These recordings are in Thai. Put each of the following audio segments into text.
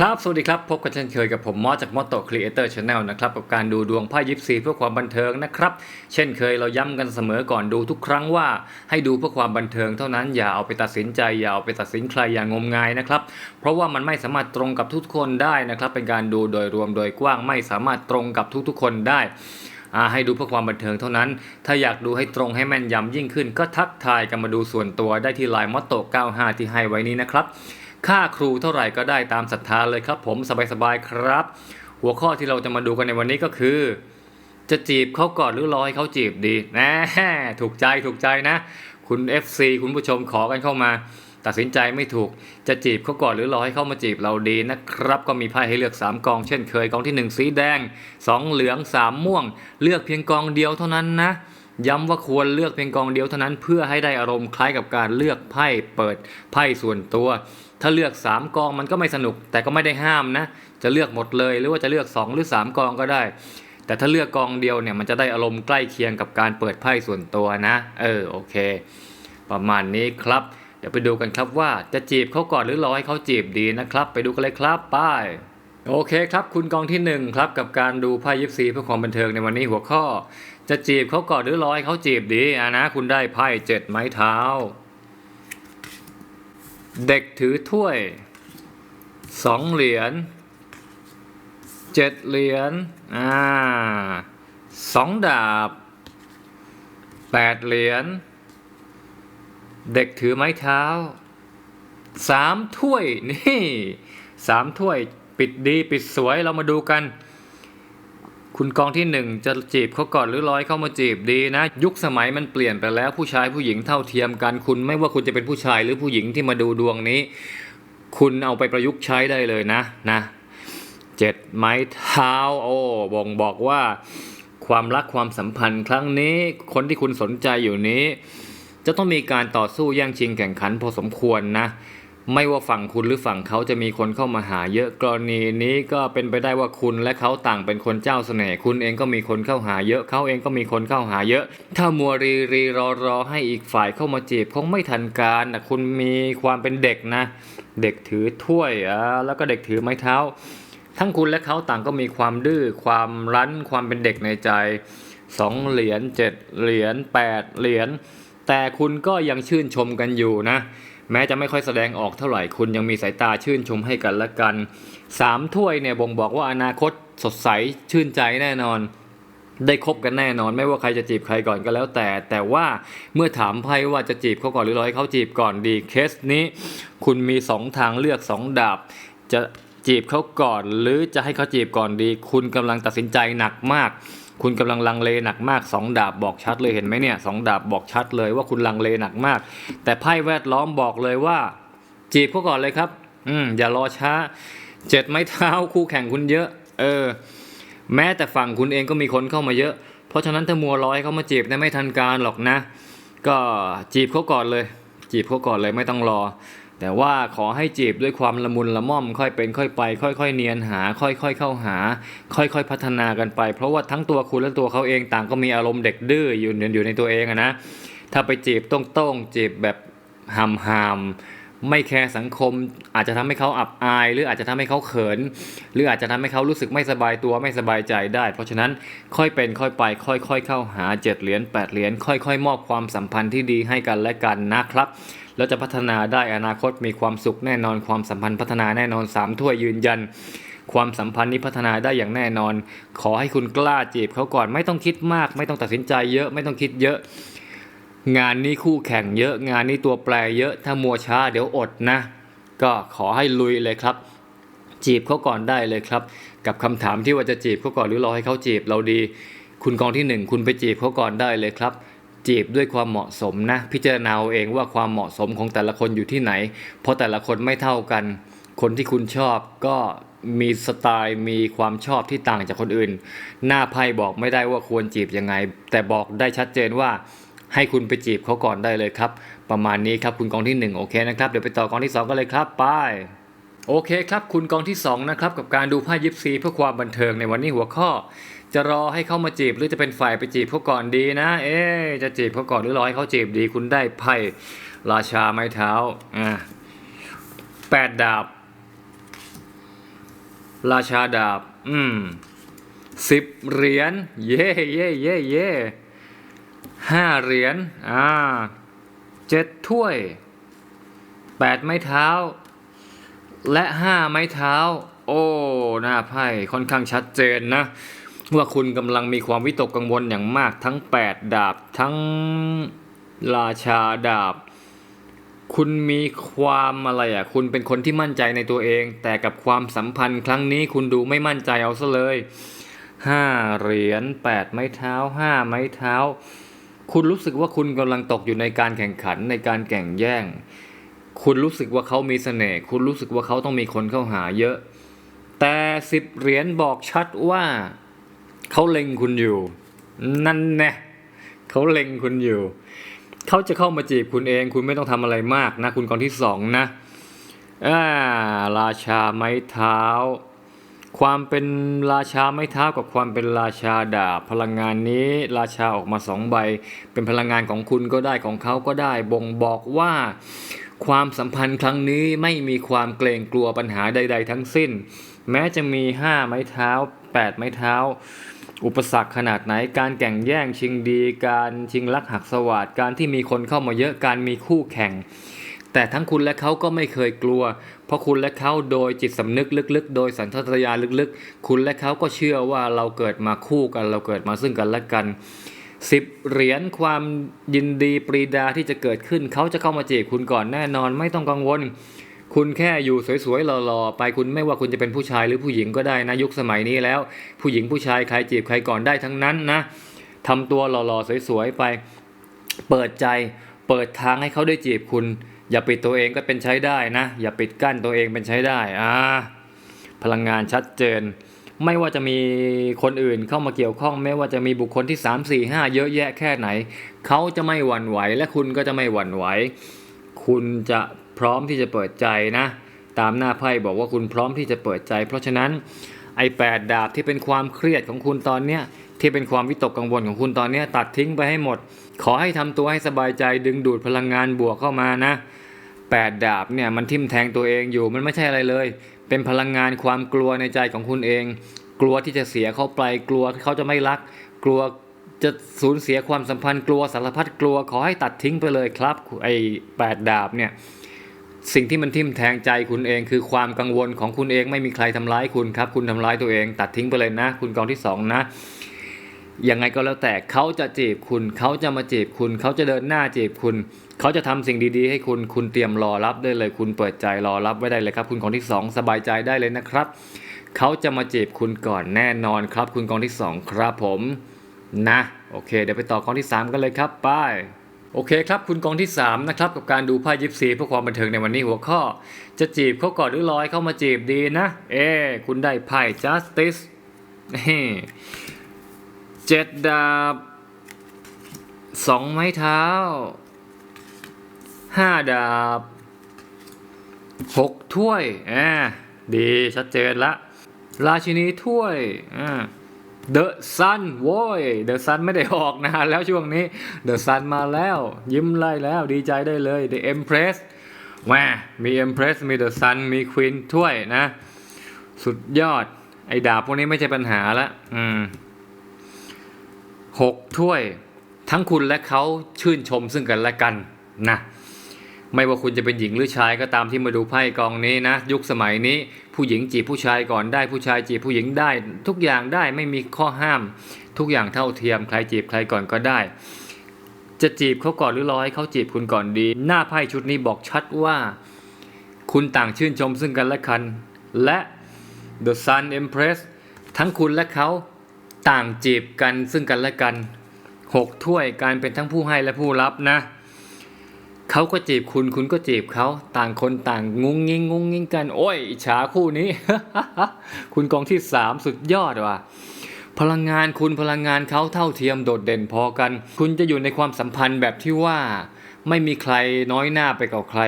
ครับ สวัสดีครับ พบกันเช่นเคยกับผมมอสจากมอ t o Creator Channel นะครับ กับการดูดวงไพ่ยิปซีเพื่อความบันเทิงนะครับ เช่นเคยเราย้ำกันเสมอก่อนดูทุกครั้งว่าให้ดูเพื่อความบันเทิงเท่านั้นอย่าเอาไปตัดสินใจ อย่าเอาไปตัดสินใครอย่างงมงายนะครับ เพราะว่ามันไม่สามารถตรงกับทุกคนได้นะครับ เป็นการดูโดยรวมโดยกว้างไม่สามารถตรงกับทุกๆ คนได้ให้ดูเพื่อความบันเทิงเท่านั้น ถ้าอยากดูให้ตรงให้แม่นยำยิ่งขึ้น ก็ทักทายกันมาดูส่วนตัวได้ที่ไลน์มอตโต95ที่ให้ไว้นี้นะครับ ค่าครูเท่าไหร่ก็ได้ตามศรัทธาเลยครับ ผมสบายๆครับ หัวข้อที่เราจะมาดูกันในวันนี้ก็คือ จะจีบเขาก่อนหรือรอให้เขาจีบดีน่ถูกใจถูกใจนะ คุณ FC คุณผู้ชมขอกันเข้ามา ตัดสินใจไม่ถูกจะจีบเขาก่อนหรือรอให้เขามาจีบเราดีนะครับ ก็มีไพ่ให้เลือก 3กองเช่นเคยกองทีหนึ่1 สีแดง 2 เหลือง 3 ม่วง เลือกเพียงกองเดียวเท่านั้นนะย้ำว่าควรเลือกเพียงกองเดียวเท่านั้นเพื่อให้ได้อารมณ์คล้ายกับการเลือกไพ่เปิดไพ่ส่วนตัว ถ้าเลือก 3 กองมันก็ไม่สนุก แต่ก็ไม่ได้ห้ามนะ จะเลือกหมดเลยหรือว่าจะเลือก 2 หรือ 3 กองก็ได้ แต่ถ้าเลือกกองเดียวเนี่ยมันจะได้อารมณ์ใกล้เคียงกับการเปิดไพ่ส่วนตัวนะ เออโอเค ประมาณนี้ครับ เดี๋ยวไปดูกันครับว่าจะจีบเขาก่อนหรือรอให้เขาจีบดีนะครับ ไปดูกันเลยครับป้ายโอเคครับคุณกองที่หนึ่งครับกับการดูไพ่ยิปซีเพื่อความบันเทิงในวันนี้หัวข้อ จะจีบเขาก่อนหรือรอให้เขาจีบดีอะนะ คุณได้ไพ่เจ็ดไม้เท้า เด็กถือถ้วยสองเหรียญเจ็ดเหรียญอ่าสองดาบแปดเหรียญเด็กถือไม้เท้าสามถ้วยนี่สามถ้วยปิดดีปิดสวยเรามาดูกัน คุณกองที่หนึ่งจะจีบเขาก่อนหรือร้อยเข้ามาจีบดีนะ ยุคสมัยมันเปลี่ยนไปแล้วผู้ชายผู้หญิงเท่าเทียมกันคุณไม่ว่าคุณจะเป็นผู้ชายหรือผู้หญิงที่มาดูดวงนี้ คุณเอาไปประยุกต์ใช้ได้เลยนะนะเจ็ดไม้เท้าโอ้บ่งบอกว่า ความรักความสัมพันธ์ครั้งนี้คนที่คุณสนใจอยู่นี้ จะต้องมีการต่อสู้แย่งชิงแข่งขันพอสมควรนะ ไม่ว่าฝั่งคุณหรือฝั่งเขาจะมีคนเข้ามาหาเยอะกรณีนี้ก็เป็นไปได้ว่าคุณและเขาต่างเป็นคนเจ้าเสน่ห์คุณเองก็มีคนเข้าหาเยอะเขาเองก็มีคนเข้าหาเยอะ ถ้ามัวรีรีรอรอให้อีกฝ่ายเข้ามาจีบคงไม่ทันการนะคุณมีความเป็นเด็กนะ เด็กถือถ้วยอ่าแล้วก็เด็กถือไม้เท้า ทั้งคุณและเขาต่างก็มีความดื้อความรั้นความเป็นเด็กในใจสองเหรียญเจ็ดเหรียญแปดเหรียญแต่คุณก็ยังชื่นชมกันอยู่นะ แม้จะไม่ค่อยแสดงออกเท่าไหร่คุณยังมีสายตาชื่นชมให้กันและกันสามถ้วยเนี่ยบ่งบอกว่าอนาคตสดใสชื่นใจแน่นอน ได้คบกันแน่นอน ไม่ว่าใครจะจีบใครก่อนก็แล้วแต่ แต่ว่าเมื่อถามไพ่ว่าจะจีบเขาก่อนหรือรอให้เขาจีบก่อนดีเคสนี้ คุณมีสองทางเลือกสองดาบ จะจีบเขาก่อน หรือจะให้เขาจีบก่อนดี คุณกำลังตัดสินใจหนักมาก คุณกำลังลังเลหนักมากสองดาบบอกชัดเลยเห็นไหมเนี่ยสองดาบบอกชัดเลยว่าคุณลังเลหนักมาก แต่ไพ่แวดล้อมบอกเลยว่า จีบเขาก่อนเลยครับ อืมอย่ารอช้าเจ็ดไม้เท้าคู่แข่งคุณเยอะ เออ แม้แต่ฝั่งคุณเองก็มีคนเข้ามาเยอะ เพราะฉะนั้นถ้ามัวร้อให้เขามาจีบเนี่ยไม่ทันการหรอกนะ ก็จีบเขาก่อนเลย จีบเขาก่อนเลยไม่ต้องรอ แต่ว่าขอให้จีบด้วยความละมุนละม่อม ค่อยเป็น ค่อยไป ค่อย ๆ เนียนหา ค่อย ๆ เข้าหา ค่อย ๆ พัฒนากันไป เพราะว่าทั้งตัวคุณและตัวเขาเองต่างก็มีอารมณ์เด็กดื้ออยู่อยู่ในตัวเองนะถ้าไปจีบต้งๆจีบแบบหำหามๆไม่แคร์สังคม อาจจะทำให้เขาอับอาย หรืออาจจะทำให้เขาเขิน หรืออาจจะทำให้เขารู้สึกไม่สบายตัวไม่สบายใจได้ เพราะฉะนั้นค่อยเป็นค่อยไป ค่อย ๆ เข้าหาเจ็ดเหรียญแปดเหรียญค่อย ๆ มอบความสัมพันธ์ที่ดีให้กันและกันนะครับ แล้วจะพัฒนาได้อนาคตมีความสุขแน่นอน ความสัมพันธ์พัฒนาแน่นอนสามถ้วยยืนยัน ความสัมพันธ์นี้พัฒนาได้อย่างแน่นอน ขอให้คุณกล้าจีบเขาก่อนไม่ต้องคิดมาก ไม่ต้องตัดสินใจเยอะไม่ต้องคิดเยอะ งานนี้คู่แข่งเยอะ งานนี้ตัวแปรเยอะ ถ้ามัวช้าเดี๋ยวอดนะ ก็ขอให้ลุยเลยครับ จีบเขาก่อนได้เลยครับ กับคำถามที่ว่าจะจีบเขาก่อนหรือรอให้เขาจีบเราดี คุณกองที่หนึ่งคุณไปจีบเขาก่อนได้เลยครับ จีบด้วยความเหมาะสมนะ พิจารณาเองว่าความเหมาะสมของแต่ละคนอยู่ที่ไหน เพราะแต่ละคนไม่เท่ากัน คนที่คุณชอบก็มีสไตล์มีความชอบที่ต่างจากคนอื่น หน้าไพ่บอกไม่ได้ว่าควรจีบยังไง แต่บอกได้ชัดเจนว่าให้คุณไปจีบเขาก่อนได้เลยครับ ประมาณนี้ครับคุณกองที่ 1 โอเคนะครับ เดี๋ยวไปต่อกองที่ 2 กันเลยครับไปโอเคครับ คุณกองที่2นะครับกับการดูไพ่ยิปซีเพื่อความบันเทิงในวันนี้หัวข้อ จะรอให้เขามาจีบหรือจะเป็นฝ่ายไปจีบเขาก่อนดีนะ เอ๊จะจีบเขาก่อนหรือรอให้เขาจีบดี คุณได้ไพ่ราชาไม้เท้าอ่าแปดดาบ ราชาดาบ อืมสิบเหรียญเย่เย่เย่เย่ห้าเหรียญอ่าเจ็ดถ้วยแปดไม้เท้า และห้าไม้เท้า โอ้ หน้าไพ่ค่อนข้างชัดเจนนะ ว่าคุณกำลังมีความวิตกกังวลอย่างมากทั้ง 8 ดาบทั้งราชาดาบ คุณมีความอะไรอะ คุณเป็นคนที่มั่นใจในตัวเอง แต่กับความสัมพันธ์ครั้งนี้คุณดูไม่มั่นใจเอาซะเลยห้าเหรียญแปดไม้เท้าห้าไม้เท้า คุณรู้สึกว่าคุณกำลังตกอยู่ในการแข่งขันในการแข่งแย่ง คุณรู้สึกว่าเขามีเสน่ห์คุณรู้สึกว่าเขาต้องมีคนเข้าหาเยอะ แต่สิบเหรียญบอกชัดว่า เขาเล็งคุณอยู่ นั่นแน่เขาเล็งคุณอยู่ เขาจะเข้ามาจีบคุณเอง คุณไม่ต้องทำอะไรมากนะ คุณกองที่สองนะอ่าราชาไม้เท้า ความเป็นราชาไม้เท้ากับความเป็นราชาดาบพลังงานนี้ราชาออกมาสองใบ เป็นพลังงานของคุณก็ได้ของเขาก็ได้ บ่งบอกว่าความสัมพันธ์ครั้งนี้ไม่มีความเกรงกลัวปัญหาใด ๆ ทั้งสิ้น แม้จะมี 5 ไม้เท้า 8 ไม้เท้า อุปสรรคขนาดไหน การแข่งแย่งชิงดี การชิงลักหักสวัสดการที่มีคนเข้ามาเยอะการมีคู่แข่ง แต่ทั้งคุณและเขาก็ไม่เคยกลัว เพราะคุณและเขาโดยจิตสำนึกลึกๆ โดยสัญชาตญาณลึกๆ คุณและเขาก็เชื่อว่าเราเกิดมาคู่กันเราเกิดมาซึ่งกันและกันสิบเหรียญความยินดีปรีดาที่จะเกิดขึ้น เขาจะเข้ามาจีบคุณก่อนแน่นอนไม่ต้องกังวล คุณแค่อยู่สวยๆหล่อๆไปคุณไม่ว่าคุณจะเป็นผู้ชายหรือผู้หญิงก็ได้นะยุคสมัยนี้แล้ว ผู้หญิงผู้ชายใครจีบใครก่อนได้ทั้งนั้นนะทำตัวหล่อๆสวยๆไป เปิดใจ เปิดทางให้เขาได้จีบคุณ อย่าปิดตัวเองก็เป็นใช้ได้นะ อย่าปิดกั้นตัวเองเป็นใช้ได้อ่าพลังงานชัดเจน ไม่ว่าจะมีคนอื่นเข้ามาเกี่ยวข้อง ไม่ว่าจะมีบุคคลที่ 3 4 5 เยอะแยะแค่ไหน เขาจะไม่หวั่นไหว และคุณก็จะไม่หวั่นไหว คุณจะ พร้อมที่จะเปิดใจนะ ตามหน้าไพ่บอกว่าคุณพร้อมที่จะเปิดใจ เพราะฉะนั้นไอ้แปดดาบที่เป็นความเครียดของคุณตอนเนี้ยที่เป็นความวิตกกังวลของคุณตอนนี้ตัดทิ้งไปให้หมด ขอให้ทำตัวให้สบายใจดึงดูดพลังงานบวกเข้ามานะแปดดาบเนี่ยมันทิ่มแทงตัวเองอยู่มันไม่ใช่อะไรเลย เป็นพลังงานความกลัวในใจของคุณเอง กลัวที่จะเสียเขาไปกลัวเขาจะไม่รัก กลัวจะสูญเสียความสัมพันธ์กลัวสารพัดกลัวขอให้ตัดทิ้งไปเลยครับไอ้แปดดาบเนี่ย สิ่งที่มันทิ่มแทงใจคุณเองคือความกังวลของคุณเองไม่มีใครทำร้ายคุณครับ คุณทำร้ายตัวเอง ตัดทิ้งไปเลยนะ คุณกองที่สองนะยังไงก็แล้วแต่เขาจะจีบคุณ เขาจะมาจีบคุณ เขาจะเดินหน้าจีบคุณ เขาจะทำสิ่งดีๆ ให้คุณคุณเตรียมรอรับได้เลย คุณเปิดใจรอรับไว้ได้เลยครับ คุณกองที่สองสบายใจได้เลยนะครับ เขาจะมาจีบคุณก่อนแน่นอนครับ คุณกองที่สองครับผมนะ โอเค เดี๋ยวไปต่อกองที่สามกันเลยครับไป โอเคครับ คุณกองที่ 3 นะครับ กับการดูไพ่ยิปซีเพื่อความบันเทิงในวันนี้หัวข้อ จะจีบเขาก่อนหรือรอให้เข้ามาจีบดีนะ เอ้คุณได้ไพ่ justice เฮ้เจ็ดดาบสองไม้เท้าห้าดาบหกถ้วยอ่าดีชัดเจนละ ราชินีถ้วยอ่า เดอะซันโว้ยเดอะซันไม่ได้ออกนานแล้วช่วงนี้เดอะซันมาแล้ว ยิ้มไล่แล้วดีใจได้เลย The Empress แหมมี Empress มี The Sun มี Queen ถ้วยนะ สุดยอด ไอ้ดาบพวกนี้ไม่ใช่ปัญหาละอืมหกถ้วย ทั้งคุณและเขาชื่นชมซึ่งกันและกันนะ ไม่ว่าคุณจะเป็นหญิงหรือชายก็ตามที่มาดูไพ่กองนี้นะ ยุคสมัยนี้ผู้หญิงจีบผู้ชายก่อนได้ผู้ชายจีบผู้หญิงได้ ทุกอย่างได้ไม่มีข้อห้าม ทุกอย่างเท่าเทียมใครจีบใครก่อนก็ได้ จะจีบเขาก่อนหรือรอให้เขาจีบคุณก่อนดี หน้าไพ่ชุดนี้บอกชัดว่า คุณต่างชื่นชมซึ่งกันและกัน และ The Sun Empress ทั้งคุณและเขาต่างจีบกันซึ่งกันและกันหกถ้วยการเป็นทั้งผู้ให้และผู้รับนะ เขาก็จีบคุณคุณก็จีบเขาต่างคนต่างงุ้งงิงงุ้งงิงกัน โอ้ยอิจฉาคู่นี้ คุณกองที่สามสุดยอดว่ะพลังงานคุณพลังงานเขาเท่าเทียมโดดเด่นพอกัน คุณจะอยู่ในความสัมพันธ์แบบที่ว่า ไม่มีใครน้อยหน้าไปกับใคร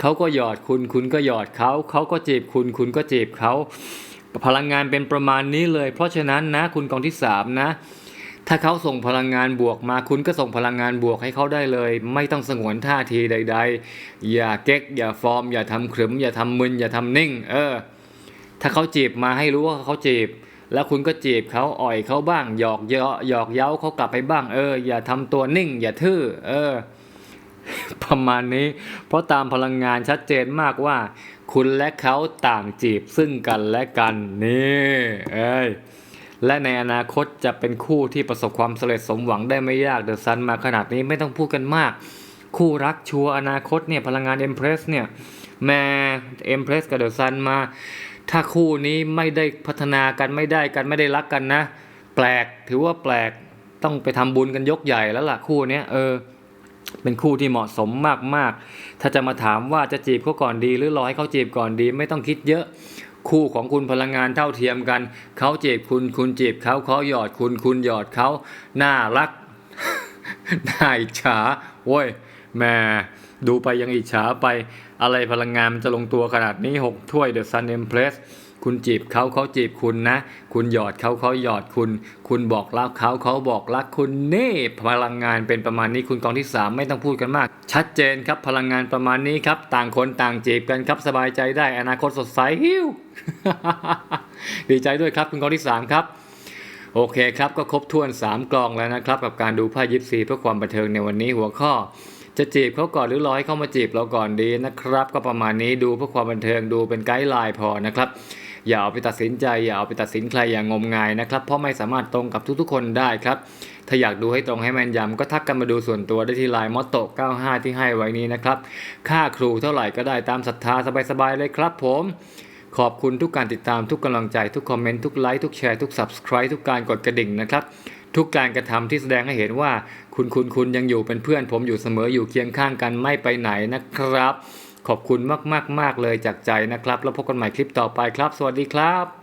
เขาก็หยอดคุณคุณก็หยอดเขา เขาก็จีบคุณคุณก็จีบเขา พลังงานเป็นประมาณนี้เลย เพราะฉะนั้นนะ คุณกองที่สามนะ ถ้าเขาส่งพลังงานบวกมาคุณก็ส่งพลังงานบวกให้เขาได้เลย ไม่ต้องสงวนท่าทีใด ๆ อย่าเก๊ก อย่าฟอร์ม อย่าทำขรึม อย่าทำมึน อย่าทำนิ่ง เออ ถ้าเขาจีบมาให้รู้ว่าเขาจีบ แล้วคุณก็จีบเขาอ่อยเขาบ้าง หยอกเยาะหยอกเย้าเขากลับไปบ้าง เออ อย่าทำตัวนิ่ง อย่าทื่อ เออ ประมาณนี้ เพราะตามพลังงานชัดเจนมากว่า คุณและเขาต่างจีบซึ่งกันและกัน นี่ เอ้ย และในอนาคตจะเป็นคู่ที่ประสบความสำเร็จสมหวังได้ไม่ยากเดอะซันมาขนาดนี้ไม่ต้องพูดกันมาก คู่รักชัวอนาคตเนี่ยพลังงานเอ็มเพรสเนี่ยแม่เอ็มเพรสกับเดอะซันมา ถ้าคู่นี้ไม่ได้พัฒนากันไม่ได้กันไม่ได้รักกันนะ แปลกถือว่าแปลกต้องไปทำบุญกันยกใหญ่แล้วล่ะคู่เนี้ยเออเป็นคู่ที่เหมาะสมมากๆ ถ้าจะมาถามว่าจะจีบเขาก่อนดี หรือรอให้เขาจีบก่อนดี ไม่ต้องคิดเยอะ คู่ของคุณพลังงานเท่าเทียมกัน เขาจีบคุณคุณจีบเขาเขาหยอดคุณคุณหยอดเขาน่ารักน่าอิจฉาโว้ยแหม่ดูไปยังอิจฉาไปอะไรพลังงานมันจะลงตัวขนาดนี้ 6 ถ้วยเดอะซันเอ็มเพรส คุณจีบเขาเขาจีบคุณนะ คุณหยอดเขาเขาหยอดคุณ คุณบอกรักเขาเขาบอกรักคุณนี่พลังงานเป็นประมาณนี้คุณกองที่ 3 ไม่ต้องพูดกันมาก ชัดเจนครับพลังงานประมาณนี้ครับ ต่างคนต่างจีบกันครับสบายใจได้อนาคตสดใสฮิวดีใจด้วยครับคุณกองที่ 3 ครับโอเคครับ ก็ครบถ้วน 3 กลองแล้วนะครับ กับการดูไพ่ยิปซีเพื่อความบันเทิงในวันนี้หัวข้อ จะจีบเขาก่อนหรือรอให้เขามาจีบเราก่อนดีนะครับ ก็ประมาณนี้ดูเพื่อความบันเทิงดูเป็นไกด์ไลน์พอนะครับ อย่าเอาไปตัดสินใจ อย่าเอาไปตัดสินใครอย่างงมงายนะครับ เพราะไม่สามารถตรงกับทุกๆ คนได้ครับ ถ้าอยากดูให้ตรงให้แม่นยำก็ทักกันมาดูส่วนตัวได้ที่ไลน์มอตโต95 ที่ให้ไว้นี้นะครับ ค่าครูเท่าไหร่ก็ได้ตามศรัทธาสบายๆเลยครับผมขอบคุณทุกการติดตามทุกกำลังใจทุกคอมเมนต์ทุกไลค์ทุกแชร์ทุก Subscribe ทุกการกดกระดิ่งนะครับ ทุกการกระทำที่แสดงให้เห็นว่า คุณคุณคุณยังอยู่เป็นเพื่อนผมอยู่เสมออยู่เคียงข้างกันไม่ไปไหนนะครับ ขอบคุณมากๆมากเลยจากใจนะครับ แล้วพบกันใหม่คลิปต่อไปครับ สวัสดีครับ